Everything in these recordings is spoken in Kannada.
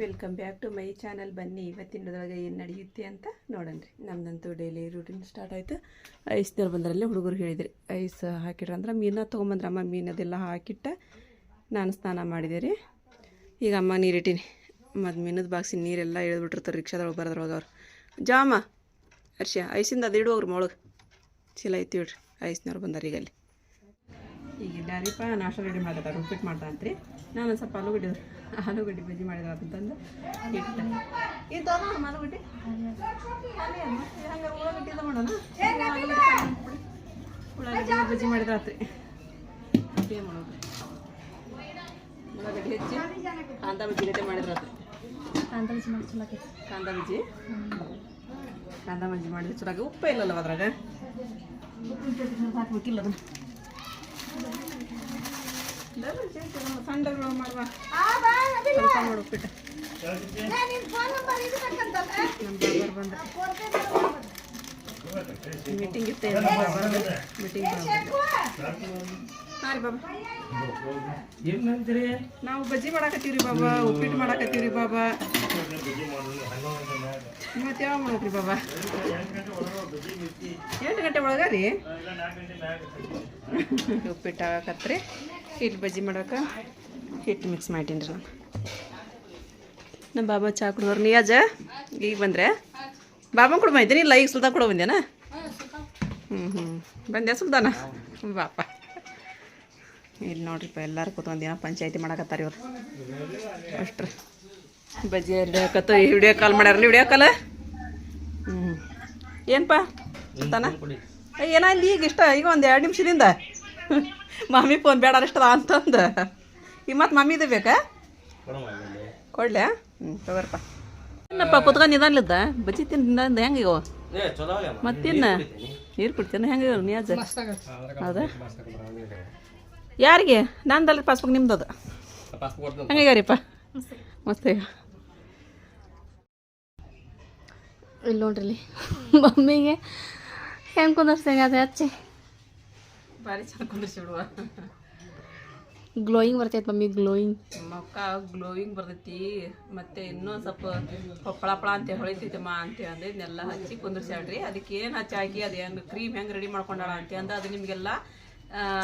Welcome back to my channel ಬನ್ನಿ ಇವತ್ತಿನದೊಳಗೆ ಏನು ನಡೆಯುತ್ತೆ ಅಂತ ನೋಡೋಣ್ರಿ ನಮ್ದಂತೂ ಡೈಲಿ ರೂಟೀನ್ ಸ್ಟಾರ್ಟ್ ಆಯಿತು. ಐಸ್ನವ್ರು ಬಂದ್ರಲ್ಲಿ ಹುಡುಗರು ಹೇಳಿದ್ರಿ, ಐಸ್ ಹಾಕಿಡ್ರಿ ಅಂದ್ರೆ ಮೀನ ತೊಗೊಂಬಂದ್ರೆ ಅಮ್ಮ ಮೀನು ಅದೆಲ್ಲ ಹಾಕಿಟ್ಟ ನಾನು ಸ್ನಾನ ಮಾಡಿದೆ ರೀ. ಈಗ ಅಮ್ಮ ನೀರಿಟ್ಟಿನಿ ಮತ್ತು ಮೀನದ ಬಾಕ್ಸಿನ ನೀರೆಲ್ಲ ಇಳಿದ್ಬಿಟ್ಟಿರ್ತಾರೆ, ರಿಕ್ಷಾದೊಳಗೆ ಬರೋದ್ರೊಳಗೆ ಅವ್ರು. ಜಾಮ ಹರ್ಷ ಐಸಿಂದ ಅದು ಇಡುವವ್ರು ಮೊಳಗೆ. ಚೀಲ ಐತಿ ಬಿಡ್ರಿ ಐಸ್ನವ್ರು ಬಂದಾರ ಈಗ ಅಲ್ಲಿ. ಈಗ ಇಲ್ಲಾರಿಪ್ಪ ನಾಷ್ಟ ರೆಡಿ ಮಾಡ್ತಾರೆ ಉಪ್ಪಿಟ್ಟು ಮಾಡ್ತಾ ರೀ. ನಾನು ಸ್ವಲ್ಪ ಆಲೂಗಡ್ಡೆ ಆಲೂಗಡ್ಡೆ ಬಜ್ಜಿ ಮಾಡಿದ್ರೆ ಅಂತಂದು ಇಟ್ಟು ಇದು ಆಲೂಗಡ್ಡೆ. ಹಂಗಾರೆ ಉಳ್ಳಾಗಡ್ಡಿ ಮಾಡೋಣ. ಉಳ್ಳಾಗಡ್ಡಿ ಬಜ್ಜಿ ಮಾಡಿದ್ರೆ ಆತ್ರಿ ಅದೇ ಮಾಡೋದು. ಉಳ್ಳಾಗಡ್ಡೆ ಹೆಚ್ಚಿ ಕಾಂದ ಬಜ್ಜಿ ಗತೆ ಮಾಡಿದ್ರೆ ಆತ್ರಿ ಕಾಂದ ಬಜ್ಜಿ ಮಾಡಿ ಚಲೋ ಕಾಂದ ಬಜ್ಜಿ? ಕಾಂದ ಬಜ್ಜಿ ಮಾಡಿದ್ರೆ ಚಲೋ ಉಪ್ಪೇ ಇಲ್ಲಲ್ಲ ಅದ್ರಾಗ? ಹಾಕ್ಬೇಕಿಲ್ಲ ಅದನ್ನ ಸಣ್ಣ ಮಾಡುವ ಸ್ವಲ್ಪ ಮಾಡು ಉಪ್ಪಿಟ್ಟು ಮೀಟಿಂಗ್ ಇತ್ತೆ ಮೀಟಿಂಗ್ ಹಾಂ ರೀ ಬಾಬಾ ನಾವು ಬಜ್ಜಿ ಮಾಡಾಕತ್ತೀವ್ರಿ ಬಾಬಾ, ಉಪ್ಪಿಟ್ಟು ಮಾಡಾಕತ್ತೀವ್ರಿ ಬಾಬಾ. ಇವತ್ತು ಯಾವಾಗ ಮಾಡ್ಬೇಕ್ರಿ ಬಾಬಾ? ಎಂಟು ಗಂಟೆ ಒಳಗ ರೀ? ಉಪ್ಪಿಟ್ಟು ಆಗಕತ್ರಿ ಹಿಟ್ಟು ಬಜ್ಜಿ ಮಾಡಕ್ಕೆ ಹಿಟ್ಟು ಮಿಕ್ಸ್ ಮಾಡ್ತೀನಿ ರೀ ನಾನು. ನಮ್ಮ ಬಾಬಾ ಚಾ ಕುಡಿದವ್ರು. ನಿಯಾಜ ಈಗ ಬಂದ್ರೆ? ಬಾಬಾ ಕೂಡ ಬಂದಿದ್ದೀನಿ ಇಲ್ಲ, ಈಗ ಸುಲ್ತಾನ್ ಕೂಡ ಬಂದೇನಾ ಹ್ಞೂ ಹ್ಞೂ ಬಂದೆ ಸುಲ್ತಾನ? ಬಾಪ. ಇಲ್ಲಿ ನೋಡ್ರಿಪ್ಪ ಎಲ್ಲರೂ ಕೂತ್ಕೊಂಡು ಏನೋ ಪಂಚಾಯತಿ ಮಾಡಕತ್ತಾರ ಇವ್ರು. ಅಷ್ಟ್ರ. ಬಜ್ಜಿ ಈ ವಿಡಿಯೋ ಕಾಲ್ ಮಾಡ್ಯಾರ ವಿಡಿಯೋ ಕಾಲ್ ಹ್ಞೂ ಏನಪ್ಪ ಸುಲ್ತಾನ? ಏನ ಈಗ ಇಷ್ಟ, ಈಗ ಒಂದು ಎರಡು ನಿಮಿಷದಿಂದ? ಮಮ್ಮಿ ಫೋನ್ ಬೇಡ ಅಷ್ಟದ ಅಂತಂದು. ಈಗ ಮತ್ತೆ ಮಮ್ಮಿದು ಬೇಕಾ? ಕೊಡ್ಲೆ? ಹ್ಞೂ ತಗೋರಪ್ಪ. ಏನಪ್ಪ ಕುತ್ಕೊಂಡು ನಿಧಾನಲಿದ್ದ ಬಜ್ಜಿ ತಿಂದ ಹೆಂಗೆ ಇವ ಮತ್ತಿನ್ನ ನೀರು ಕುಡ್ತೇನೆ. ಹೆಂಗೆ ನಿಯಾಜ? ಹೌದಾ? ಯಾರಿಗೆ? ನಂದಲ್ಲ ಪಾಸ್ಬುಕ್ ನಿಮ್ದು ಅದು. ಹಂಗಾರಿಪ್ಪ ಮಸ್ತ್ ಈಗ ಇಲ್ಲಿ ನೋಡ್ರಿ ಇಲ್ಲಿ. ಮಮ್ಮಿಗೆ ಹೆಂಗೆ ಕುಂದರ್ಸ್ತೇನೆ ಅದು ಹಚ್ಚಿ ಭಾರಿ ಚೆನ್ನಾಗಿ ಕುಂದಿರ್ಸಿ ಬಿಡುವ. ಗ್ಲೋಯಿಂಗ್ ಬರ್ತೈತೆ ಮಮ್ಮಿ ಗ್ಲೋಯಿಂಗ್ ಮಕ್ಕ ಗ್ಲೋಯಿಂಗ್ ಬರ್ತೈತಿ. ಮತ್ತೆ ಇನ್ನೊಂದು ಸ್ವಲ್ಪ ಪಳಪಳ ಅಂತ ಹೊಳಿತೈತಮ್ಮ ಅಂತ ಅಂದ್ರೆ ಇದನ್ನೆಲ್ಲ ಹಚ್ಚಿ ಕುಂದಿರ್ಸ್ಯಾಳ್ರಿ. ಅದಕ್ಕೆ ಏನು ಹಚ್ಚಾಕಿ ಅದು ಹೆಂಗೆ ಕ್ರೀಮ್ ಹೆಂಗೆ ರೆಡಿ ಮಾಡ್ಕೊಂಡಾಳ ಅಂತ ಅಂದ್ರೆ ಅದು ನಿಮಗೆಲ್ಲ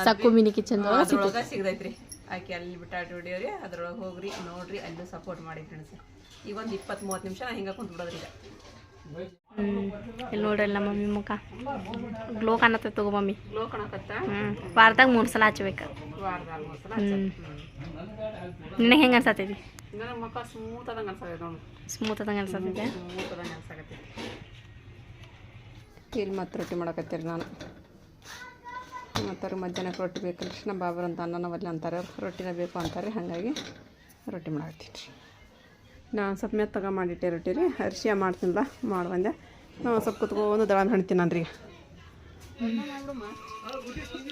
ಸಕ್ಕು ಮಿನಿ ಕಿಚನ್ ಅದ್ರೊಳಗೆ ಸಿಗ್ತೈತ್ರಿ. ಆಕೆ ಅಲ್ಲಿ ಬಿಟ್ಟಾಡ್ರಿ ಹೊಡಿಯೋರಿ ಅದ್ರೊಳಗೆ ಹೋಗ್ರಿ ನೋಡ್ರಿ ಅಲ್ಲೂ ಸಪೋರ್ಟ್ ಮಾಡಿ ಫ್ರೆಂಡ್ಸ್ ಈಗ ಒಂದು ಇಪ್ಪತ್ತು ಮೂವತ್ತು ನಿಮಿಷ ಹಿಂಗೆ ಕುಂತ್ ಬಿಡೋದ್ರಿ ಈಗ ಇಲ್ಲಿ ನೋಡ್ರಿ ನಮ್ಮ ಮಮ್ಮಿ ಮುಖ. ಗ್ಲೋ ಕಾಣತ್ತ ತಗೋ ಮಮ್ಮಿ. ಗ್ಲೋ ಕಾಣಕತ್ತ ಹ್ಞೂ ವಾರದಾಗ ಮೂರು ಸಲ ಹಚ್ಬೇಕು. ನಿನಗೆ ಹೆಂಗೆ ಅನ್ಸತ್ತೈತಿ? ಮುಖ ಸ್ಮೂತ್ ಆದಂಗೆ ಅನ್ಸತೈತೆ ಸ್ಮೂತ್ ಅದಂಗೆ ಅನ್ಸಾಕತ್ತೈತಿ ಇಲ್ಲಿ ಮತ್ತೆ ರೊಟ್ಟಿ ಮಾಡಕತ್ತೀರಿ ನಾನು. ಮತ್ತು ಮಧ್ಯಾಹ್ನಕ್ಕೆ ರೊಟ್ಟಿ ಬೇಕಲ್ರಿ ನಮ್ಮ ಬಾಬರ್ ಅಂತ ಅನ್ನ ಒಲ್ಲೆ ಅಂತಾರೆ ರೊಟ್ಟಿನ ಬೇಕು ಅಂತಾರೆ. ಹಾಗಾಗಿ ರೊಟ್ಟಿ ಮಾಡಾಕತ್ತೀನಿ. ರೀ ನಾನು ಸ್ವಲ್ಪ ಮೆತ್ತಗ ಮಾಡಿಟ್ಟೆ ರೊಟ್ಟಿ ರೀ ಅರಿಶಿಯ ಮಾಡ್ತೀನಲ್ಲ ಮಾಡ್ಬಂದೆ. ನಾವು ಸ್ವಲ್ಪ ಕುತ್ಕೊಂಡು ದಳ ಹಣ್ತೀನಿ ನಾನು ರೀ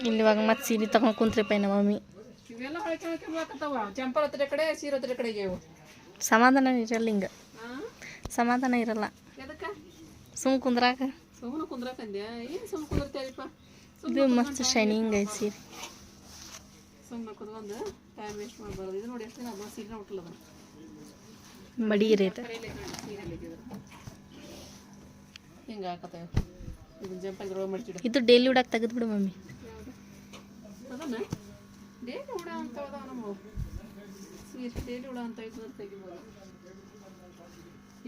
ಇಲ್ಲಿ ಇವಾಗ ಮತ್ತೆ ಸೀರೆ ತಗೊಂಡು ಕುಂತ್ರಿಪ್ಪ ನಮ್ಮ ಮಮ್ಮಿ. ಸಮಾಧಾನ ಇರಲ್ಲ ಹಿಂಗೆ. ಸಮಾಧಾನ ಇರಲ್ಲ. ಎದಕ್ಕೆ? ಸುಮ್ ಕುಂದ್ರಾಕ. ಸುಮ್ಮನೆ ಕುಂದ್ರಕಂದ್ಯಾ ಏನು ಸುಮ್ಮನೆ ಕುಂದಿರ್ತೀರಿಪ್ಪ ಇದು ಮಸ್ತ್ ಶೈನಿಂಗ್ ಐತಿ ಸೀರೆ. ಸುಮ್ಮನೆ ಕುತ್ಕೊಂಡು ಟೈಮ್ ವೇಸ್ಟ್ ಮಾಡಬಾರ್ದು. ಇದು ನೋಡಿ ಎಷ್ಟು ದಿನ ಸೀರೆ ಅದನ್ನು ಮಡಿ ಇರೈತೆ. ಇದು ಡೈಲಿ ಉಡಕ್ಕೆ ತೆಗೆದು ಬಿಡು ಮಮ್ಮಿ.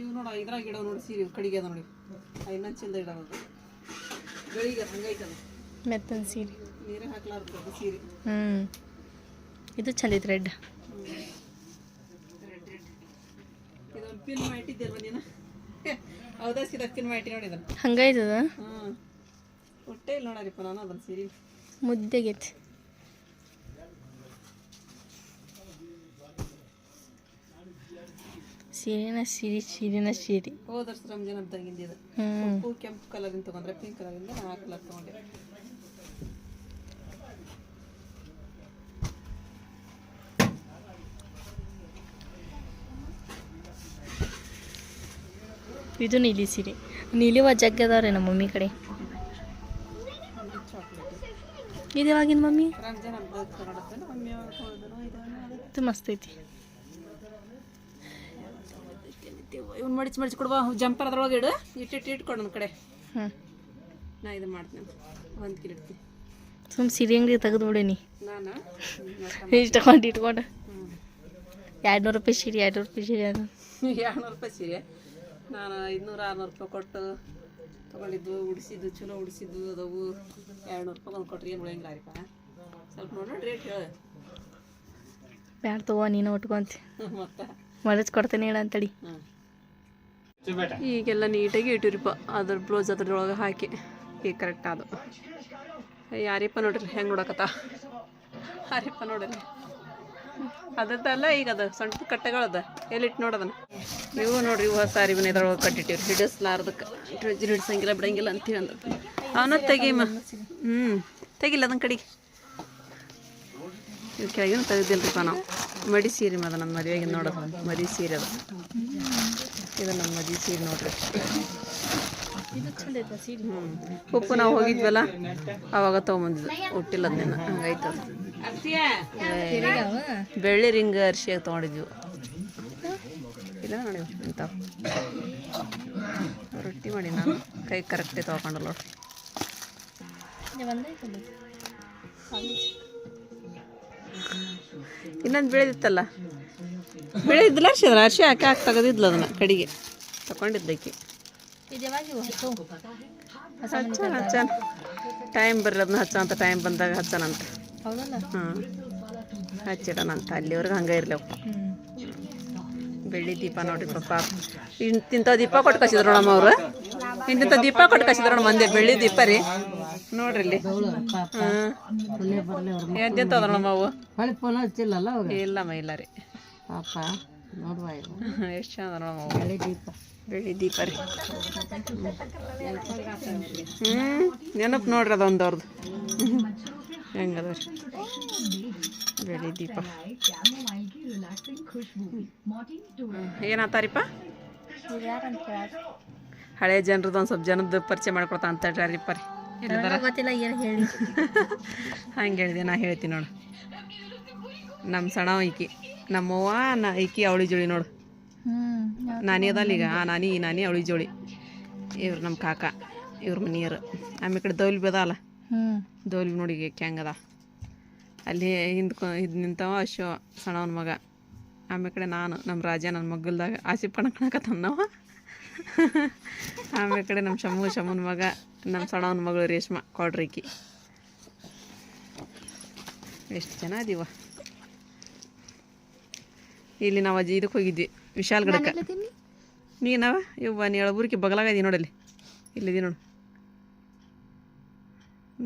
ಇವು ನೋಡ ಇದ್ರಾಗ ಗಿಡ ನೋಡಿ ಸೀರೆ ಕಡಿಗೆ ಅದ ನೋಡಿ. ಇನ್ನೊಂದು ಚಿಲ್ದ ಇಡೋದು ಬೆಳಿಗ್ಗೆ ಹಂಗೈತದ ಮೆತ್ತನ್ ಸೀರೆ. ನೀರೇ ಹಾಕ್ಲಾರ್ದು ಅದು ಸೀರೆ. ಹ್ಞೂ ಇದು ಚಂದ ಐತೆ ರೆಡ್ ಇದೊಂದು ಪಿನ್ ಮಾಡಿಟ್ಟಿದ್ದಲ್ವ ನೀನು? ಹೌದಾ ಸೀದಾ ಮಾಡಿ ನೋಡಿ ಇದನ್ನು ಹಂಗೈತದ ಹಾಂ. ಹೊಟ್ಟೆ ಇಲ್ಲ ನೋಡರಿಪ್ಪ ನಾನು ಅದನ್ನು ಸೀರೆ. ಮುದ್ದೆಗೈತಿ. ಸೀರೆನ ಸೀರೆ ಸೀರೆನ ಸೀರೆ. ಹೋದ ವರ್ಷ ರಂಜಾನ್ ಅಂತ ಹ್ಞೂ ಕೆಂಪು ಕಲರಿಂದ ತಗೊಂಡ್ರೆ ಪಿಂಕ್ ಕಲರಿಂದ ನಾನು ಆ ಕಲರ್ ತೊಗೊಂಡೆ ಇದು ನೀಲಿ ಸೀರೆ ನೀಲಿವ ಜಗ್ ಅದಾವ್ರಿ ನಮ್ಮ ಮಮ್ಮಿ ಕಡೆ. ಇದು ಯಾವಾಗಿನ ಮಮ್ಮಿ? ಇದು ಮಸ್ತ್ ಐತಿ. ಇವ್ನು ಮಡಿಚಿ ಮಡಿಚಿ ಕೊಡುವ ಜಂಪರ್ ಅದ್ರೊಳಗೆ ಇಡು. ಇಟ್ಟು ಇಟ್ಕೊಡು ನನ್ನ ಕಡೆ. ಹ್ಞೂ ನಾ ಇದು ಮಾಡ್ತೀನಿ ಒಂದು ಕಿಲೋ ಇಡ್ತೀನಿ ಸುಮ್ ಸೀರೆ ಅಂಗಡಿ ತೆಗೆದು ಬಿಡೇನಿ. ಇಷ್ಟು ತಗೊಂಡು ಇಟ್ಕೊಂಡು. ಎರಡು ನೂರು ರೂಪಾಯಿ ಸೀರೆ ಎರಡು ನೂರು ರೂಪಾಯಿ ಸೀರೆ ಅದು. ಎರಡುನೂರು ರೂಪಾಯಿ ಸೀರೆ? ನಾನು ಐದುನೂರು ಆರುನೂರು ರೂಪಾಯಿ ಕೊಟ್ಟು ತೊಗೊಂಡಿದ್ದು ಉಡಿಸಿದ್ದು ಚಲೋ ಉಡಿಸಿದ್ದು ಅದವು ಎರಡುನೂರು ರೂಪಾಯಿ ಒಂದು ಕೊಟ್ರಿ ಏನು ಉಳಿಯಂಗಿಲ್ಲ ರೀಪ ಸ್ವಲ್ಪ ನೋಡಿ ರೇಟ್ ಹೇಳು. ಬ್ಯಾಡ ತಗೋ ನೀನು ಉಟ್ಕೊಂತಿ ಮತ್ತೆ? ಮರಚ್ ಕೊಡ್ತೇನೆ ಹೇಳ ಅಂತೇಳಿ. ಈಗೆಲ್ಲ ನೀಟಾಗಿ ಇಟ್ಟಿರಿಪ್ಪ. ಅದ್ರ ಬ್ಲೌಸ್ ಅದ್ರೊಳಗೆ ಹಾಕಿ. ಈಗ ಕರೆಕ್ಟ್ ಅದು. ಯಾರಿಪ್ಪ ನೋಡ್ರಿ ಹೆಂಗೆ ನೋಡಕತ್ತ ಯಾರಿಪ್ಪ ನೋಡ್ರಿ? ಅದದ್ದಲ್ಲ ಈಗ ಅದು ಸಣ್ಣ ಕಟ್ಟೆಗಳದ. ಎಲ್ಲಿಟ್ಟು ನೋಡದನ ಇವು ನೋಡ್ರಿ, ಇವು ಹೊಸ ಅರಿವಿನ ಇದ್ರೊಳಗೆ ಕಟ್ಟಿಟ್ಟಿವ್ರಿ. ಹಿಡಿಸ್ಲಾರ್ದಕ್ಕೆ ಹಿಡಿಸಂಗಿಲ್ಲ ಹಿಡ್ಸಂಗಿಲ್ಲ, ಬಿಡಂಗಿಲ್ಲ ಅಂತೀವಿ ಅಂದ ಅವನ ತೆಗೀಮ. ಹ್ಞೂ ತೆಗಿಲ್ಲ ಅದನ್ನ ಕಡೆಗೆ ಇದು ಕೆಳಗಿನ ತೆಗ್ದಿಲ್ರಿಪ್ಪ ನಾವು. ಮಡಿ ಸೀರೆ ಮದ ನನ್ನ ಮದುವೆಗೆ ನೋಡೋದು ಮದಿ ಸೀರೆ ಅದು. ಇದು ನಮ್ಮ ಮದಿ ಸೀರೆ ನೋಡ್ರಿ. ಹ್ಞೂ ಉಪ್ಪು ನಾವು ಹೋಗಿದ್ವಲ್ಲ, ಅವಾಗ ತೊಗೊಂಬಂದಿದ್ದು. ಹುಟ್ಟಿಲ್ಲ ಅದನ್ನ ಹಂಗಾಯ್ತು. ಬೆಳ್ಳಿ ರಿಂಗ್ ಅರ್ಶಿಯಾಗಿ ತೊಗೊಂಡಿದ್ವಿ. ಇಲ್ಲ ನೋಡಿ ಇಂಥವು ರೊಟ್ಟಿ ಮಾಡಿ ನಾನು. ಕೈ ಕರೆಕ್ಟೇ ತೊಗೊಂಡಲ್ಲ ನೋಡಿ ಇನ್ನೊಂದು ಬೆಳೆದಿತ್ತಲ್ಲ? ಬೆಳೆದಿದ್ದಿಲ್ಲ ಅರ್ಶಿ ಅದ್ರ ಅರ್ಶಿ ಹಾಕಿ ಹಾಕಿ ತೆಗೆದಿದ್ಲು ಅದನ್ನ ಕಡಿಗೆ? ತಗೊಂಡಿದ್ದಕ್ಕೆ ಹಚ್ಚಾನ ಹಚ್ಚಾನ ಟೈಮ್ ಬರ್ರಿ ಅದನ್ನ ಹಚ್ಚ ಅಂತ ಟೈಮ್ ಬಂದಾಗ ಹಚ್ಚಾನಂತ ಹಾಂ ಹಚ್ಚಿಡೋಣಂತ ಅಲ್ಲಿವರೆಗೆ ಹಂಗೆ ಇರಲಿ ಅವು ಬೆಳ್ಳಿ ದೀಪ ನೋಡ್ರಿ ಪಾಪ ಇಂತಿಂಥ ದೀಪ ಕೊಟ್ಟು ಕಸಿದ್ರು ಅವರು. ಇಂತಿಂಥ ದೀಪ ಕೊಟ್ಟು ಕಸಿದ್ರು ಒಂದೇ ಬೆಳ್ಳಿ ದೀಪ ರೀ. ನೋಡ್ರಿ ಇಲ್ಲಿ. ಹಾಂ ಎಂತೆಂತ ನೋಡಮ್ಮ ಅವು. ಇಲ್ಲಮ್ಮ ಇಲ್ಲ ರೀ. ಪಾಪ ನೋಡುವ ಎಷ್ಟು ಚಂದ ನೋಡಮ್ಮ ಹಳೆ ದೀಪ ಬೆಳ್ಳಿ ದೀಪ ರೀ. ಹ್ಞೂ ನೆನಪು ನೋಡ್ರಿ ಅದೊಂದು ಅವ್ರದ್ದು ಹೆಂಗದ ರೀ. ಬೆಳ್ಳಿ ದೀಪ. ಏನಾತಾರಿಪ್ಪ? ಹಳೆ ಜನರದ್ದು ಒಂದು ಸ್ವಲ್ಪ ಜನದ ಪರಿಚಯ ಮಾಡ್ಕೊಡ್ತಾ ಅಂತ ಹೇಳ್ರಿ ರೀ ಗೊತ್ತಿಲ್ಲ ಏನು ಹೇಳಿ. ಹಂಗೆ ಹೇಳಿದೆ ನಾ ಹೇಳ್ತೀನಿ ನೋಡು. ನಮ್ಮ ಸಣ ಈಕಿ ನಮ್ಮವ್ವ ನಾ ಈಕಿ ಅವಳಿ ಜೋಳಿ ನೋಡು. ನಾನಿ ಅದಲ್ಲ ಈಗ ಆ ನಾನಿ ಈ ನಾನಿ ಅವಳಿ ಜೋಳಿ. ಇವ್ರು ನಮ್ಮ ಕಾಕ ಇವ್ರ ಮನೆಯವರು. ಆಮೇಲೆ ಕಡೆ ದೌಲ್ ಅಲ್ಲ ಹ್ಞೂ ದೌಲ್ ನೋಡಿ ಈಗ ಹೆಂಗದ ಅಲ್ಲಿ ಹಿಂದ್ಕೊ ಇದು ನಿಂತವ ಅಶೋ ಸಣ್ಣವನ ಮಗ. ಆಮೇಲೆ ಕಡೆ ನಾನು ನಮ್ಮ ರಾಜ ನನ್ನ ಮಗ್ಗಲ್ದಾಗ ಆಸೆ ಕಣ ನಾವು. ಆಮೇಲೆ ಕಡೆ ನಮ್ಮ ಶಮ್ಮು ಶಮ್ಮನ ಮಗ ನಮ್ಮ ಸಣ್ಣವನ ಮಗಳು ರೇಷ್ಮಾ ಕೊಡ್ರಿಕಿ. ಎಷ್ಟು ಜನ ಅದೀವ ಇಲ್ಲಿ ನಾವು ಅಜ್ಜಿ ಇದಕ್ಕೆ ಹೋಗಿದ್ವಿ ವಿಶಾಲ್ ಗಡಕ್ಕೆ. ನೀನವ ಇವ್ವ ನೀ ಎಳಬುರ್ಕಿ ಬಗಲಾಗದಿ ನೋಡಲ್ಲಿ. ಇಲ್ಲಿದಿ ನೋಡು.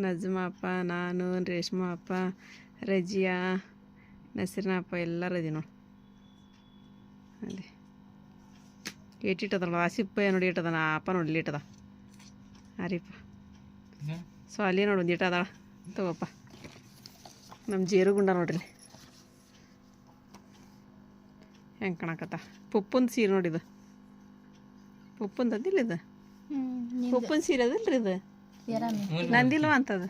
ನಜ್ಮಾ ಅಪ್ಪ ನಾನು ರೇಷ್ಮಾ ಅಪ್ಪ ರಜಿಯಾ ನಸೀರ್ನ ಅಪ್ಪ ಎಲ್ಲರೂ ಇದೀವಿ ನೋಡು. ಅದೇ ಏಟಿಟ್ಟದಲ್ಲ ಹಸಿಪ್ಪ ನೋಡಿ ಇಟ್ಟದ ನಾ ಅಪ್ಪ ನೋಡಿ ಇಲ್ಲಿ ಇಟ್ಟದ. ಅರಿಪ್ಪ ಸೊ ಅಲ್ಲಿ ನೋಡಿ ಒಂದು ಇಟ್ಟದ. ತಗೋಪ್ಪ. ನಮ್ಮ ಜೇರುಗುಂಡ ನೋಡ್ರಿ ಹೆಂಗೆ ಕಾಣಕತ್ತ? ಪುಪ್ಪಂದು ಸೀರೆ ನೋಡಿದು ಪುಪ್ಪಂದು ಅದಿಲ್ಲ ಇದು? ಪುಪ್ಪನ ಸೀರೆ ಅದಲ್ರಿ ಇದು? ನಂದಿಲ್ವ ಅಂತದು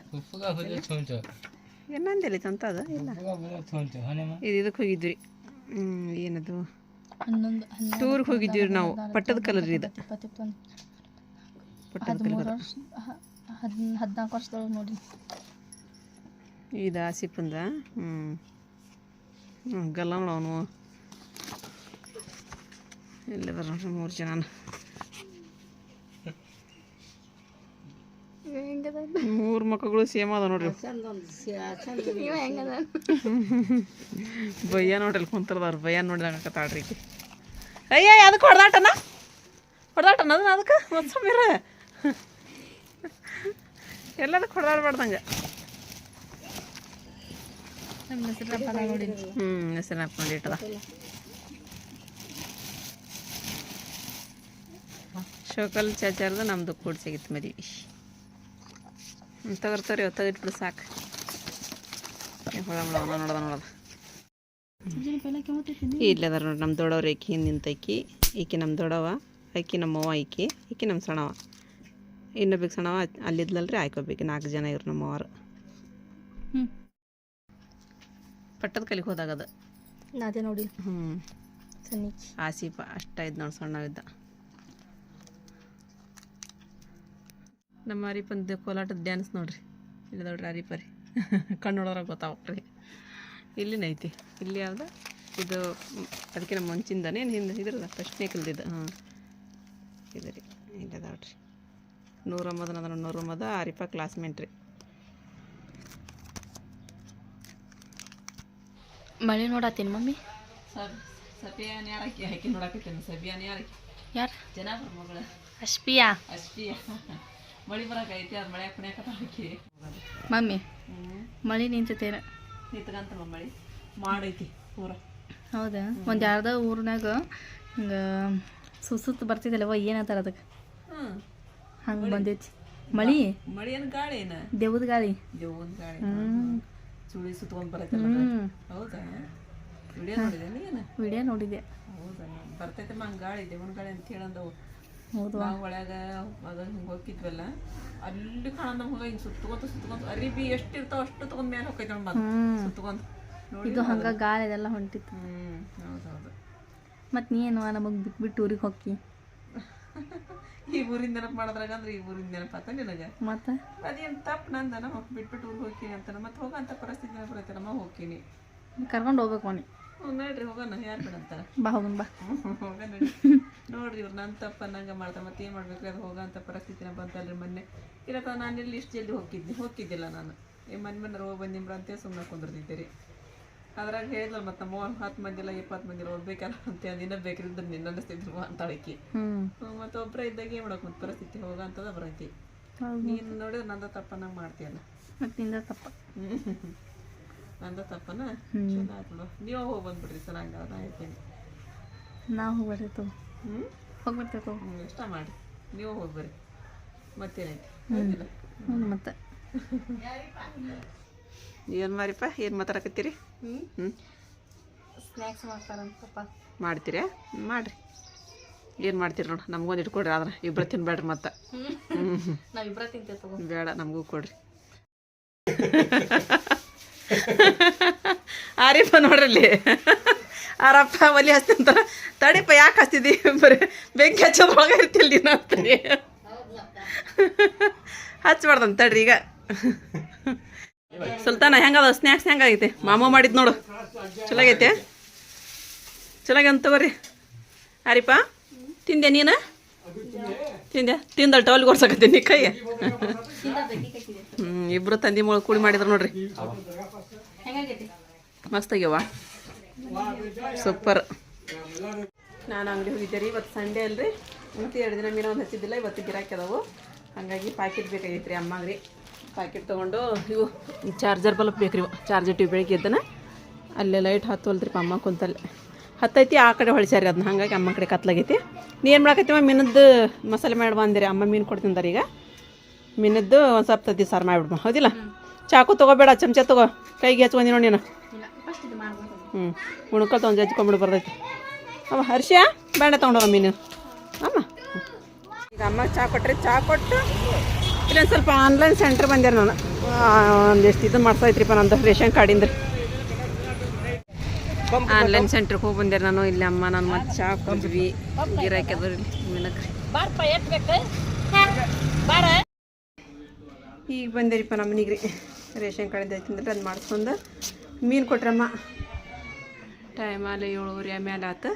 ಏನು ನಂದಿಲ್ಲ ಅಂತದ ಇಲ್ಲ. ಇದು ಇದಕ್ಕೆ ಹೋಗಿದ್ವಿ. ಹ್ಞೂ ಏನದು? ಹನ್ನೊಂದು ಟೂರ್ಗೆ ಹೋಗಿದ್ದೀವಿ ನಾವು. ಪಟ್ಟದ ಕಲರ್ ಇದೆ. ಪಟ್ಟದ ಕಲರ್. ಹದಿನಾಲ್ಕು ವರ್ಷದೊಳಗೆ ನೋಡಿ. ಇದು ಆಸಿಪಂದ ಹ್ಞೂ ಹ್ಞೂ ಗಲ್ಲ ನೋಡು ಅವನು. ಎಲ್ಲಿದಾರ ನೋಡ್ರಿ ಮೂರು ಜನ ಮೂರು ಮಕ್ಕಳು ಸೇಮ್ ಅದ ನೋಡ್ರಿ. ಭಯ್ಯ ನೋಡ್ರಿ ಕುಂತಿರ್ದವ್ರು ಭಯ್ಯ ನೋಡಿದಾಗ ತಾಳ್ರಿ ಈಕಿ ಅಯ್ಯ ಅದಕ್ಕೆ ಹೊಡೆದಾಟನ? ಹೊಡೆದಾಟನ ಅದನ್ನ ಅದಕ್ಕೆ? ಒಂದು ಸಮೀರ ಎಲ್ಲದಕ್ಕೆ ಹೊಡೆದಾಡ್ಬಾರ್ದಂಗೆ. ಹೆಸರು ಹಾಕೊಂಡಿಟ್ಟದ ಶೋಕಲ್ ಚಾಚಾರ್ದು ನಮ್ದು ಕೂಡ ಸಿಗಿತ್ತು ಮದುವೆ. ತಗೋರ್ತಾರೆ ತೆಗೆದ್ಬಿಡು ಸಾಕು. ಹೊಳ ನೋಡೋದ ನೋಡೋದ. ನೋಡೋದ ಇಲ್ಲದಾರ ನೋಡಿ ನಮ್ಮ ದೊಡ್ಡವ್ರು ಈಕಿ ಹಿಂದಿಂತ ಈಕಿ ಈಕಿ ನಮ್ಮ ದೊಡ್ಡವ ಆಕಿ ನಮ್ಮವ್ವ ಈಕಿ ಈಕಿ ನಮ್ಮ ಸಣ್ಣವ ಇನ್ನೊಬ್ಬಕ್ಕೆ ಸಣ್ಣವ ಅಲ್ಲಿದ್ಲಲ್ರಿ ಆಯ್ಕೋಬೇಕು ನಾಲ್ಕು ಜನ ಇವ್ರು ನಮ್ಮವರು ಪಟ್ಟದ ಕಲಿಗೆ ಹೋದಾಗ ಅದೇ. ನೋಡಿ. ಹ್ಞೂ ಆಸಿಪ ಅಷ್ಟ ಇದ್ ನೋಡಿ ಸಣ್ಣವಿದ್ದ ನಮ್ಮ ಅರಿಪಂದು ಕೋಲಾಟದ ಡ್ಯಾನ್ಸ್ ನೋಡ್ರಿ. ಇಲ್ಲಿ ನೋಡ್ರಿ ಅರಿಪರಿ ಕಣ್ಣು ನೋಡೋರಾಗ ಗೊತ್ತಾಗ್ರಿ ಇಲ್ಲಿನ ಐತಿ ಇಲ್ಲಿ ಯಾವ್ದು? ಇದು ಅದಕ್ಕೆ ನಮ್ಮ ಮುಂಚಿಂದನೇ ಹಿಂದೆ? ಇದ್ರದ ಫಸ್ಟ್ನೇ ಕಲ್ದಿದ್ದು. ಹಾಂ. ಇದು ರೀ ಇಲ್ಲಿ ನೋಡ್ರಿ ನೂರೊಂಬದು ಅದ ನೂರೊಂಬದು ಅರಿಪ ಕ್ಲಾಸ್ಮೇಟ್ ರೀ. ಮಳೆ ನೋಡತ್ತೀನಿ ಮಮ್ಮಿ. ಸಬಿಯಾನ್ ಯಾರಕ್ಕೆ ಹಾಕಿ ನೋಡಕತ್ತೀನಿ. ಸಬಿಯಾನ್ ಯಾರಿ ಯಾರು? ಜನ ಮಗಳ. ಅಶ್ಪಿಯಾ ಅಷ್ಟಿಯ ಮಳಿ ಬರಕೈತಿ ಅದು ಮಳೆ ಹಾಕಿ. ಮಮ್ಮಿ ಮಳಿ ನಿಂತೈತೇನ? ನಿಂತ್ಕಂತ ಮಳಿ ಮಾಡೈತಿ ಪೂರ. ಹೌದಾ? ಒಂದು ಯಾರ್ದೋ ಊರ್ನಾಗ ಹಿಂಗೆ ಸುಸುತ್ತು ಬರ್ತಿದ್ದಲ್ಲವ ಏನಂತಾರ ಅದಕ್ಕೆ? ಹಂಗೆ ಬಂದೈತಿ. ಮಳಿ? ಮಳಿ ಏನು ಗಾಳಿ ಏನ? ದೇವದ ಗಾಳಿ. ದೇವದ ಗಾಳಿ. ಸುಳಿ ಸುತ್ಕೊಂಡು ಬರತ್ತಲ್ಲ ಹೌದಾ? ವಿಡಿಯೋ ನೋಡಿದೆ ನೀನು? ವಿಡಿಯೋ ನೋಡಿದೆ ಹೌದಾ? ಬರ್ತೈತೆ ಹಂಗೆ ಗಾಳಿ ದೇವನ ಗಾಳಿ ಅಂತ ಹೇಳಂದವು. ಹೌದು. ನಾವು ಒಳಗ ಅದ ಹಿಂಗೆ ಹೋಗಿದ್ವಲ್ಲ ಅಲ್ಲಿ ಕಾಣಂದ ಹೋಗ ಹಿಂಗೆ ಸುತ್ಕೊಂತ ಸುತ್ಕೊಂತ ಅರಿಬಿ ಎಷ್ಟು ಇರ್ತಾವ ಅಷ್ಟು ತಗೊಂಡ್ ಮೇಲೆ ಹೋಗೈತೆ ನಮ್ಮ. ಸುತ್ಕೊಂತ ಇದು ಹಂಗ ಗಾಳಿ ಅದೆಲ್ಲ ಹೊಂಟಿತ್ತು. ಹ್ಮ್ ಹೌದೌದು ಮತ್ತು ನೀನು ನಮಗೆ ಬಿಟ್ಬಿಟ್ಟು ಊರಿಗೆ ಹೋಗಿ ಈ ಊರಿನ ನೆನಪು ಮಾಡಿದ್ರಾಗ ಅಂದ್ರೆ ಈ ಊರಿನ ನೆನಪಾತ ನಿನಗೆ? ಮತ್ತು? ಅದೇನು ತಪ್ಪು ನಂದ? ನಮ್ಮ ಬಿಟ್ಬಿಟ್ಟು ಊರಿಗೆ ಹೋಗ್ತೀನಿ ಅಂತಾನೆ ಮತ್ತೆ ಹೋಗಂತ ಪರಿಸ್ಥಿತಿ ಬರುತ್ತೆ. ನಮ್ಮ ಹೋಗ್ತೀನಿ. ಕರ್ಕೊಂಡು ಹೋಗ್ಬೇಕು ಅವನಿ ಹ್ಞೂ ನೋಡ್ರಿ ಹೋಗೋಣ. ಯಾರು ಬಿಡಂತಾರ ಬಾ ಹೋಗೋಣ ಬಾ. ಹೋಗ ನಡಿ ನೋಡ್ರಿ ಇವ್ರು ನನ್ನ ತಪ್ಪನ್ನಂಗ ಮಾಡ್ತಾರೆ ಮತ್ತೆ ಏನು ಮಾಡ್ಬೇಕು? ಅದು ಹೋಗೋಂಥ ಪರಿಸ್ಥಿತಿನ ಬಂತಲ್ರಿ ಮೊನ್ನೆ. ಇರತ್ತ ನಾನು ಇಲ್ಲಿ ಇಷ್ಟು ಜಲ್ದಿ ಹೋಗಿದ್ದೆ ಹೋಗಿದ್ದಿಲ್ಲ ನಾನು. ಈ ಮನೆ ಮನೆ ಹೋಗಿ ಬಂದಿಮ್ರ ಅಂತ ಸುಮ್ಮನೆ ಕುಂದಿರ್ತಿದ್ದೆ ರೀ ಅದ್ರಾಗ ಹೇಳಿದ್ಲ ಮತ್ತೆ ನಮ್ಮ ಹತ್ತು ಮಂದಿ ಇಲ್ಲ ಇಪ್ಪತ್ತು ಮಂದಿ ಹೋಗ್ಬೇಕಲ್ಲ ಅಂತ ದಿನ ಬೇಕಿದ್ರೆ ನಿನ್ನ ಅನ್ನಿಸ್ತಿದ್ರು ಅಂತಾಳಕಿ ಮತ್ತೆ ಒಬ್ಬರ ಇದ್ದಾಗ ಏನು ಮಾಡೋಕೆ ಮತ್ತೆ ಪರಿಸ್ಥಿತಿ ಹೋಗಂತದ ಬರೈತಿ. ನೀನು ನೋಡಿದ್ರೆ ನಂದ ತಪ್ಪನ್ನಂಗೆ ಮಾಡ್ತೀಯಲ್ಲ ಮತ್ತೆ ನಿಂದ ತಪ್ಪ. ನಂದ ತಪ್ಪನ. ಚಲೋ ಆಯ್ತು ನೀವು ಹೋಗಿ ಬಂದ್ಬಿಡ್ರಿ ಸರ್ ಹಂಗ ನಾ ಹೇಳ್ತೀನಿ. ನಾವು ಹೋಗ್ಬಿಡ್ತೇವೆ ಹ್ಞೂ ಹೋಗ್ಬಿಡ್ತೇವೆ ಹ್ಞೂ ಇಷ್ಟ ಮಾಡಿ. ನೀವು ಹೋಗಿ ಬರ್ರಿ ಮತ್ತೇನೈತಿ ಹ್ಞೂ ಮತ್ತೆ. ಏನು ಮಾರಿಪ್ಪ? ಏನು ಮಾತಾಡಕತ್ತೀರಿ? ಹ್ಞೂ ಹ್ಞೂ ಸ್ನ್ಯಾಕ್ಸ್ ಮಾಡ್ತಾರಂತಪ್ಪ. ಮಾಡ್ತೀರಾ? ಮಾಡಿರಿ. ಏನು ಮಾಡ್ತೀರಿ ನೋಡಿ ನಮ್ಗೊಂದು ಇಟ್ಕೊಡ್ರಿ ಆದ್ರೆ. ಇಬ್ಬರು ತಿನ್ಬೇಡ್ರಿ ಮತ್ತೆ. ಹ್ಞೂ ನಾವು ಇಬ್ಬರ ತಿಂತೇವೆ ತಗೋ. ಬೇಡ ನಮಗೂ ಕೊಡ್ರಿ. ಆರಿಪ್ಪ ನೋಡ್ರಲ್ಲಿ ಆರಪ್ಪ ಒಲಿ ಹಚ್ತಂತಾರ ತಡಿಪ್ಪ ಯಾಕೆ ಹಚ್ತಿದ್ದಿ ಬರೀ ಬೆಂಕಿ ಹಚ್ಚೋದ್ರೊಳಗೆ ಇರ್ತಿಲ್ಲ ನೀನು ಅಂತ್ರಿ ಹಚ್ಬಾರ್ದಂತ ತಡ್ರಿ ಈಗ. ಸುಲ್ತಾನ ಹೆಂಗದ? ಸ್ನ್ಯಾಕ್ಸ್ ಹೆಂಗಾಗೈತೆ? ಮಾಮ ಮಾಡಿದ್ ನೋಡು. ಚಲೋ ಆಗೈತೆ ಚಲೋ ಅಂತ ತಗೋರಿ. ಆರಿಪ್ಪ ತಿಂದೆ ನೀನು? ತಿಂದೆ ತಿಂದಳ ಟವಲ್ ಕೊಡ್ಸಕತ್ತೀನಿ ಕೈ ಹ್ಞೂ ಇಬ್ರು ತಂದಿ ಮೊಳ ಕೂಡಿ ಮಾಡಿದ್ರು ನೋಡ್ರಿ. ಮಸ್ತ್ ಆಗ್ಯವ ಸೂಪರ್ ನಾನು ಅಂಗಡಿ ಹೋಗಿದ್ದೆ ರೀ. ಇವತ್ತು ಸಂಡೇ ಅಲ್ರಿ. ಮತ್ತೆ ಎರಡು ದಿನ ಮೀನ ಒಂದು ಹಚ್ಚಿದ್ದಿಲ್ಲ ಇವತ್ತು ಗಿರಾಕಿ ಅದಾವು. ಹಾಗಾಗಿ ಪ್ಯಾಕೆಟ್ ಬೇಕಾಗಿತ್ತು ರೀ ಅಮ್ಮಂಗೆ ರೀ. ಪ್ಯಾಕೆಟ್ ತೊಗೊಂಡು ಇವು ಚಾರ್ಜರ್ ಬಲ್ಪ್ ಬೇಕು ರೀ ಚಾರ್ಜರ್ ಟ್ಯೂಬ್ ಬೆಳಗ್ಗೆ ಇದ್ದಾನೆ. ಅಲ್ಲೇ ಲೈಟ್ ಹತ್ತುವಲ್ರಿ ಅಮ್ಮ ಕುಂತಲ್ಲಿ. ಹತ್ತೈತಿ ಆ ಕಡೆ ಹೊಳಿಸ್ಯಾರಿ ಅದನ್ನ ಹಾಗಾಗಿ ಅಮ್ಮ ಕಡೆ ಕತ್ಲಾಗೈತಿ. ನೀ ಏನು ಮಾಡಕತ್ತೀವ ಮೀನದ್ದು ಮಸಾಲೆ ಮಾಡಿ ಬಂದಿರಿ ಅಮ್ಮ ಮೀನು ಕೊಡ್ತಿಂದಾರ ಈಗ. ಮೀನದ್ದು ಒಂದು ಸ್ವಲ್ಪ ತದ್ದಿ ಸಾರು ಮಾಡಿಬಿಡ್ಮ. ಹೌದಿಲ್ಲ? ಚಾಕು ತೊಗೋಬೇಡ ಚಮಚ ತಗೋ. ಕೈಗೆ ಹಚ್ಕೊಂಡಿ ನೋಡಿ ನೀನು. ಹ್ಞೂ ಉಣ್ಕೊಳ್ ತೊಗೊಂಡು ಹಚ್ಕೊಂಬಿಡು ಬರ್ತೈತಿ. ಅಮ್ಮ ಹರ್ಷ ಬೇಡ ತೊಗೊಂಡೋಗ ಮೀನು ಅಮ್ಮ. ಈಗ ಅಮ್ಮ ಚಾ ಕೊಟ್ರಿ ಚಾ ಕೊಟ್ಟು ಇಲ್ಲೊಂದು ಸ್ವಲ್ಪ ಆನ್ಲೈನ್ ಸೆಂಟ್ರ್ ಬಂದ್ಯಾರ ನಾನು. ಒಂದಿಷ್ಟು ಇದು ಮಾಡ್ಸೈತ್ರಿಪ್ಪ ನಂದು ರೇಷನ್ ಕಾರ್ಡಿಂದ. ಆನ್ಲೈನ್ ಸೆಂಟ್ರಿಗೆ ಹೋಗಿ ಬಂದ್ಯಾರ ನಾನು. ಇಲ್ಲಿ ಅಮ್ಮ ನಾನು ಮತ್ತೆ ಚಾ ಕುಡಿದ್ವಿ. ಗಿರಾಕಿ ಅದ್ರ ಇಲ್ಲಿ ಮೀನಕ್ಕೆ ಈಗ ಬಂದೇರಿಪ್ಪ ನಮ್ಮ ಮನೆಗೆ ರೀ ರೇಷನ್ ಕಾರ್ಡಿಂದ ಅಂದ್ರೆ ಅದು ಮಾಡಿಸ್ಕೊಂಡು ಮೀನು ಕೊಟ್ರಮ್ಮ. ಟೈಮ್ ಅಲ್ಲಿ ಏಳುವರೆ ಆಮೇಲೆ ಆತು.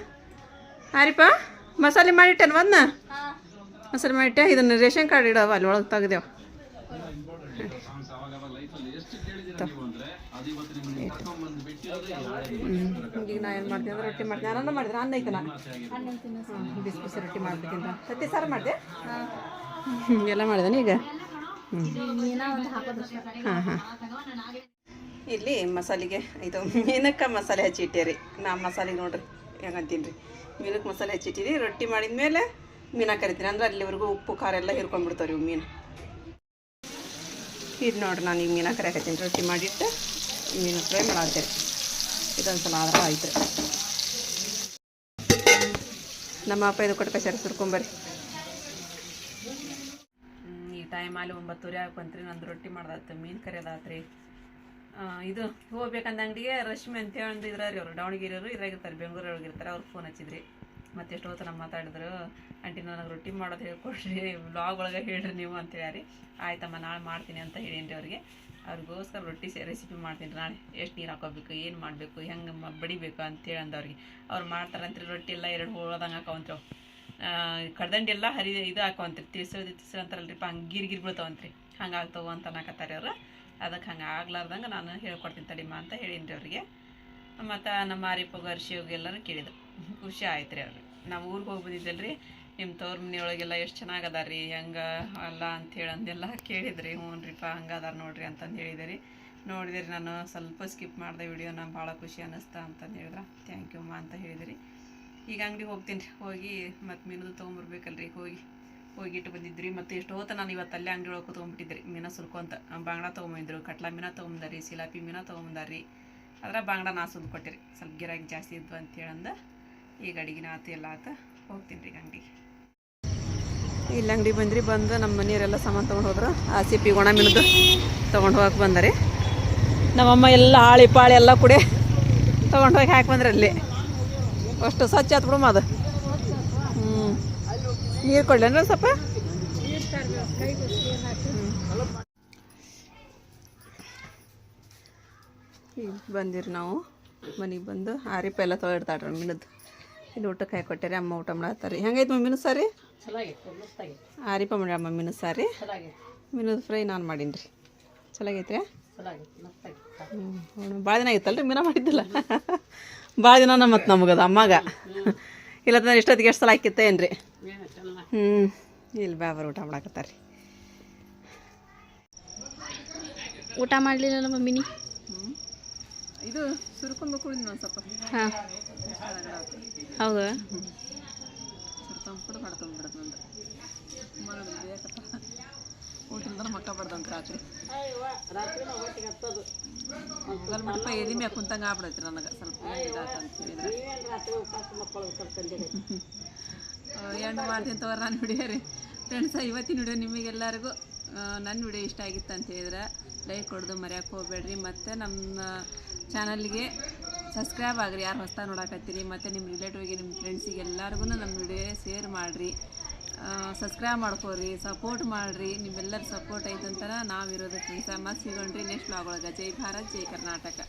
ಆರಿಪ್ಪ ಮಸಾಲೆ ಮಾಡಿಟ್ಟೇನು ಒಂದ ಮಸಾಲೆ ಮಾಡಿಟ್ಟೆ, ಇದನ್ನು ರೇಷನ್ ಕಾರ್ಡ್ ಇಡವ, ಅಲ್ಲಿ ಒಳಗೆ ತೆಗ್ದೇವ. ಈಗ ನಾ ಏನು ಮಾಡ್ತೀನಿ ಅಂದ್ರೆ ರೊಟ್ಟಿ ಮಾಡ್ತೀನಿ ನಾನು ಮಾಡಿದ್ರೆ ಅನ್ನ ಐತೆ ಬಿಸಿ ಬಿಸಿ ರೊಟ್ಟಿ ಮಾಡ್ಬೇಕಿಂತ. ಸತ್ಯ ಸಾರು ಮಾಡಿದೆ? ಎಲ್ಲ ಮಾಡಿದಾನೆ ಈಗ? ಹಾಂ ಹಾಂ ಇಲ್ಲಿ ಮಸಾಲೆಗೆ. ಇದು ಮೀನಕ್ಕೆ ಮಸಾಲೆ ಹಚ್ಚಿಟ್ಟೆ ರೀ ನಾ ಮಸಾಲೆ ನೋಡ್ರಿ ಹೆಂಗಂತೀನಿ ರೀ ಮೀನಕ್ಕೆ ಮಸಾಲೆ ಹಚ್ಚಿಟ್ಟಿರಿ, ರೊಟ್ಟಿ ಮಾಡಿದ ಮೇಲೆ ಮೀನ ಕರಿತೀನಿ. ಅಂದ್ರೆ ಅಲ್ಲಿವರೆಗೂ ಉಪ್ಪು, ಖಾರ ಎಲ್ಲ ಹಿರ್ಕೊಂಡ್ಬಿಡ್ತಾವೆ ಇವು ಮೀನು. ಇದು ನೋಡ್ರಿ, ನಾನು ಈಗ ಮೀನ ಕರಿಯಾಕತ್ತೀನಿ ರೊಟ್ಟಿ ಮಾಡಿಟ್ಟು ಮೀನು ಫ್ರೈ ಮಾಡಾಕ್ತೇನೆ ಇದೊಂದು ಸಲ ಆದ್ರೆ ಆಯ್ತು. ನಮ್ಮ ಅಪ್ಪ ಇದು ಕೊಟ್ಟು ಕಚಾರಿ ಸುರ್ಕೊಂಬರ್ರಿ ಈ ಟೈಮಲ್ಲಿ ಅಲ್ಲಿ ಆಗಿ ಬಂತ್ರಿ. ನಂದು ರೊಟ್ಟಿ ಮಾಡ್ದಾತು, ಮೀನು ಕರಿಯೋದಾತ್ರಿ. ಇದು ಹೋಗ್ಬೇಕಂದ ಅಂಗಡಿಗೆ ರಶ್ಮಿ ಅಂತ ಹೇಳಿ ಇದ್ರ ರೀ ಅವರು ದಾವಣಗೆರೆಯವರು, ಇದ್ರಾಗಿರ್ತಾರೆ ಬೆಂಗಳೂರೊಳಗೆ ಇರ್ತಾರೆ, ಅವ್ರು ಫೋನ್ ಹಚ್ಚಿದ್ರಿ. ಮತ್ತೆ ಎಷ್ಟೋ ಹೊತ್ತು ನಮ್ಮ ಮಾತಾಡಿದ್ರು, ಆಂಟಿ ನನಗೆ ರೊಟ್ಟಿ ಮಾಡೋದು ಹೇಳ್ಕೊಡ್ರಿ ಬ್ಲಾಗ್ ಒಳಗೆ ಹೇಳ್ರಿ ನೀವು ಅಂತ ಹೇಳಿ ಆಯ್ತಮ್ಮ, ನಾಳೆ ಮಾಡ್ತೀನಿ ಅಂತ ಹೇಳೀನಿ ಅವ್ರಿಗೆ. ಅವ್ರಿಗೋಸ್ಕರ ರೊಟ್ಟಿ ರೆಸಿಪಿ ಮಾಡ್ತೀನಿ, ನಾಳೆ ಎಷ್ಟು ನೀರು ಹಾಕೋಬೇಕು, ಏನು ಮಾಡಬೇಕು, ಹೆಂಗೆ ಬಡಿಬೇಕು ಅಂತೇಳಿ ಅಂದವ್ರಿಗೆ ಅವ್ರು ಮಾಡ್ತಾರಂತ್ರಿ, ರೊಟ್ಟಿ ಎಲ್ಲ ಎರಡು ಹೋಳ್ದಂಗೆ ಹಾಕೋವಂತ್ರಿ. ಕಡ್ದಂಡಿ ಎಲ್ಲ ಹರಿ, ಇದು ಹಾಕೋವಂತ್ರಿ. ತಿರ್ಸೋದು ತಿರ್ಸೋ ಅಂತಾರಲ್ರಿಪ್ಪ, ಹಂಗೆ ಗಿರ್ಗಿರ್ ಗಿರ್ ಬೀಳ್ತಾವಂತ್ರಿ ಹಂಗೆ ಅಂತ ಅನ್ನಕತ್ತಾರೆ ಅವ್ರು. ಅದಕ್ಕೆ ಹಂಗೆ ಆಗ್ಲಾರ್ದಂಗೆ ನಾನು ಹೇಳ್ಕೊಡ್ತೀನಿ ತಡಿಮ್ಮ ಅಂತ ಹೇಳೀನಿ ರೀ ಅವ್ರಿಗೆ. ಮತ್ತು ನಮ್ಮ ಮಾರಿಪ್ಪ ಗರ್ಶಿಯೋಗಿ ಎಲ್ಲರೂ ಕೇಳಿದ್ರು. ಖುಷಿ ಆಯ್ತು ರೀ ಅವ್ರಿಗೆ. ನಾವು ಊರಿಗೆ ಹೋಗಿ ಬಂದಿದ್ದಲ್ರಿ ನಿಮ್ಮ ತವ್ರ ಮನೆಯೊಳಗೆಲ್ಲ ಎಷ್ಟು ಚೆನ್ನಾಗಿ ರೀ ಹೆಂಗೆ ಅಲ್ಲ ಅಂಥೇಳಿ ಅಂದೆಲ್ಲ ಕೇಳಿದ್ರಿ. ಹ್ಞೂ ರೀಪ ಹಂಗೆ ಅದಾರ ನೋಡ್ರಿ ಅಂತಂದು ಹೇಳಿದೆ ನೋಡಿದಿರಿ ನಾನು ಸ್ವಲ್ಪ ಸ್ಕಿಪ್ ಮಾಡಿದೆ ನಾನು ಭಾಳ ಖುಷಿ ಅನ್ನಿಸ್ತಾ ಅಂತಂದು ಹೇಳಿದ್ರೆ. ಥ್ಯಾಂಕ್ ಯು ಅಮ್ಮ ಅಂತ ಹೇಳಿದಿರಿ. ಈಗ ಅಂಗಡಿಗೆ ಹೋಗ್ತೀನಿ ರೀ. ಹೋಗಿ ಮತ್ತು ಮೀನದು ತೊಗೊಂಬರ್ಬೇಕಲ್ರಿ, ಹೋಗಿ. ಹೋಗಿಟ್ಟು ಬಂದಿದ್ರಿ ಮತ್ತು ಎಷ್ಟು ಹೊತ್ತು ನಾನು ಇವತ್ತು ಅಲ್ಲೇ ಅಂಗಡಿ ಒಳಗೆ ತೊಗೊಂಬಿಟ್ಟಿದ್ರಿ ಮೀನ ಸುಲ್ಕೊಂತ ಬಾಂಗ್ಡ ತೊಗೊಂಬಂದಿದ್ರು, ಕಟ್ಲಾ ಮೀನ ತೊಗೊಂಬಂದಾರಿ, ಸಿಲಾಪಿ ಮೀನ ತೊಗೊಂಬಂದಾರಿ. ಅದ್ರ ಬಾಂಗ್ಡ ನಾ ಸುಲ್ದು ಕೊಟ್ಟಿರಿ. ಸ್ವಲ್ಪ ಗಿರಾಕಿ ಜಾಸ್ತಿ ಇದ್ವು ಅಂತೇಳಂದ ಈಗ ಅಡಿಗೆನ ಆತು ಎಲ್ಲ ಆತ. ಹೋಗ್ತೀನಿ ರೀ ಇಲ್ಲಿ ಅಂಗಡಿ ಬಂದ್ರಿ, ಬಂದು ನಮ್ಮ ಮನೆಯವರೆಲ್ಲ ಸಾಮಾನು ತೊಗೊಂಡು ಹೋದ್ರು. ಆ ಸಿಪ್ಪಿ ಒಣ ಮೀನದು ತೊಗೊಂಡು ಹೋಗಕ್ಕೆ ಬಂದರಿ. ನಮ್ಮಮ್ಮ ಎಲ್ಲ ಆಳಿ ಪಾಳಿ ಎಲ್ಲ ಕುಡಿ ತೊಗೊಂಡು ಹೋಗಿ ಹಾಕಿ ಬಂದ್ರಿ ಅಲ್ಲಿ. ಅಷ್ಟು ಸ್ವಚ್ಛ ಆತ್ಬಿಡಮ್ಮ ಅದು ನೀರು ಕೊಡ್ಲೇನ ಸ್ವಲ್ಪ? ಈಗ ಬಂದಿರಿ ನಾವು. ಮನೆಗೆ ಬಂದು ಆರಿಪ ಎಲ್ಲ ತೊಳಿಡ್ತಾಳ್ರಿ ಮೀನದ್ದು ಇಲ್ಲಿ ಊಟಕ್ಕೆ ಹಾಕಿ ಕೊಟ್ಟರಿ, ಅಮ್ಮ ಊಟ ಮಾಡತ್ತಾರೆ. ಹೆಂಗೈತೆ ಮೀನು ಸಾರಿ? ಚೆನ್ನಾಗಿತ್ತು ಮಾಡ್ರಿ ಆರಿಪ ಮಾಡ್ಯಾಮ್ಮ ಮೀನು ಸಾರಿ. ಮೀನದ ಫ್ರೈ ನಾನು ಮಾಡೀನಿ ರೀ ಚಲಾಗೈತೆ ರೀ ಚೆನ್ನಾಗಿತ್ತು ಮಸ್ತಾಗಿತ್ತು ಹ್ಞೂ ಭಾಳ ದಿನ ಆಗಿತ್ತಲ್ರಿ ಮೀನ ಮಾಡಿದ್ದಿಲ್ಲ? ಭಾಳ ದಿನ ಮತ್ತೆ ನಮಗದು ಅಮ್ಮಾಗ. ಇಲ್ಲ ನಾನು ಇಷ್ಟೊತ್ತಿಗೆ ಎಷ್ಟು ಸಲ ಹಾಕಿತ್ತೇನು ರೀ ಹ್ಞೂ ಇಲ್ಲಿ ಬ್ಯಾಬರ್ ಊಟ ಮಾಡಾಕತ್ತಾರ ರೀ ಊಟ ಮಾಡಲಿಲ್ಲ ಮಮ್ಮಿನಿ ಇದು ಸುರ್ಕೊಂಡು ಕುಡಿದ್ ಒಂದು ಸ್ವಲ್ಪ. ಹಾಂ. ಹೌದಾ? ಸುರ್ಕೊಂಬಿಡು ಮಾಡ್ಕೊಂಬಿಡೋದು ನಂದು. ಊಟದಿಂದ ಮಕ್ಕ ಬಡ್ದಂತ ರಾತ್ರಿ. ಬಿಡಪ್ಪ ಎದಿ ಮ್ಯಾಗ ಕುಂತಂಗೆ ಆಗ್ಬಿಡೈತಿ ನನಗೆ. ಸ್ವಲ್ಪ ಹೇಳಿದ್ರೆ. ಎಂಡ್ ಮಾಡ್ತೀನಿ ತಗೋರಿ ನಾನು ವಿಡಿಯೋ ರೀ ಫ್ರೆಂಡ್ಸ ಇವತ್ತಿನ ವಿಡಿಯೋ ನಿಮಗೆಲ್ಲರಿಗೂ ನನ್ನ ವಿಡಿಯೋ ಇಷ್ಟ ಆಗಿತ್ತು ಅಂತ ಹೇಳಿದ್ರೆ ಲೈಕ್ ಕೊಡೋದು ಮರೆಯೋಕೆ ಹೋಗ್ಬೇಡ್ರಿ. ಮತ್ತು ನಮ್ಮ ಚಾನಲ್ಗೆ ಸಬ್ಸ್ಕ್ರೈಬ್ ಆಗಿರಿ. ಯಾರು ಹೊಸ್ತಾ ನೋಡಕತ್ತೀರಿ? ಮತ್ತು ನಿಮ್ಮ ರಿಲೇಟಿವ್ಗೆ ನಿಮ್ಮ ಫ್ರೆಂಡ್ಸಿಗೆ ಎಲ್ಲರಿಗೂ ನಮ್ಮ ವಿಡಿಯೋ ಶೇರ್ ಮಾಡಿರಿ. ಸಬ್ಸ್ಕ್ರೈಬ್ ಮಾಡ್ಕೋರಿ ಸಪೋರ್ಟ್ ಮಾಡಿರಿ. ನಿಮ್ಮೆಲ್ಲರ ಸಪೋರ್ಟ್ ಐತಂತ ನಾವು ಇರೋದು ಫ್ರೆಂಡ್ಸ ಮತ್ತೆ ಸಿಗೋಣ್ರಿ ನೆಕ್ಸ್ಟ್ ಬ್ಲಾಗ್ ಒಳಗೆ. ಜೈ ಭಾರತ್, ಜೈ ಕರ್ನಾಟಕ.